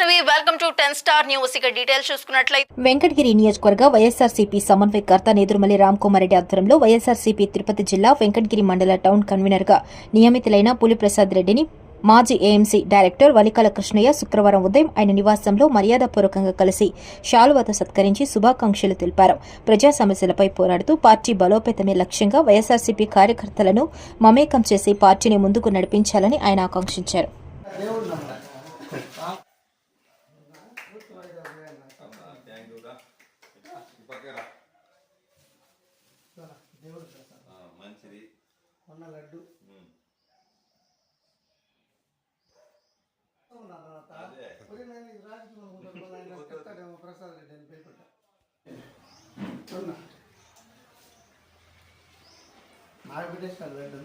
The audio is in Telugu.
టెన్ స్టార్ న్యూస్ ఇక డీటెయిల్స్ చూసుకున్నట్లయితే వెంకటగిరి నియోజకవర్గ వైఎస్ఆర్సీపీ సమన్వయకర్త నేదురుమల్లి రామ్కుమారెడ్డి ఆధ్వర్యంలో వైఎస్ఆర్సీపీ తిరుపతి జిల్లా వెంకటగిరి మండల టౌన్ కన్వీనర్గా నియమితులైన పులిప్రసాద్ రెడ్డిని మాజీ ఏఎంసీ డైరెక్టర్ వలికల కృష్ణయ్య శుక్రవారం ఉదయం ఆయన నివాసంలో మర్యాదపూర్వకంగా కలిసి శాలువాతో సత్కరించి శుభాకాంక్షలు తెలిపారు. ప్రజా సమస్యలపై పోరాడుతూ పార్టీ బలోపేతమే లక్ష్యంగా వైఎస్ఆర్సీపీ కార్యకర్తలను మమేకం చేసి పార్టీని ముందుకు నడిపించాలని ఆయన ఆకాంక్షించారు. మంచిది. మొన్న లడ్డు. అదే. ఒరే నేను ఇది రాజకీయం అనుకుంటాను మళ్ళీ ఆయన చెప్తాడేమో ప్రసాద్ రెడ్డి అని భయపడ్డా అవునా? నాకు పెట్టేసాడు లడ్డు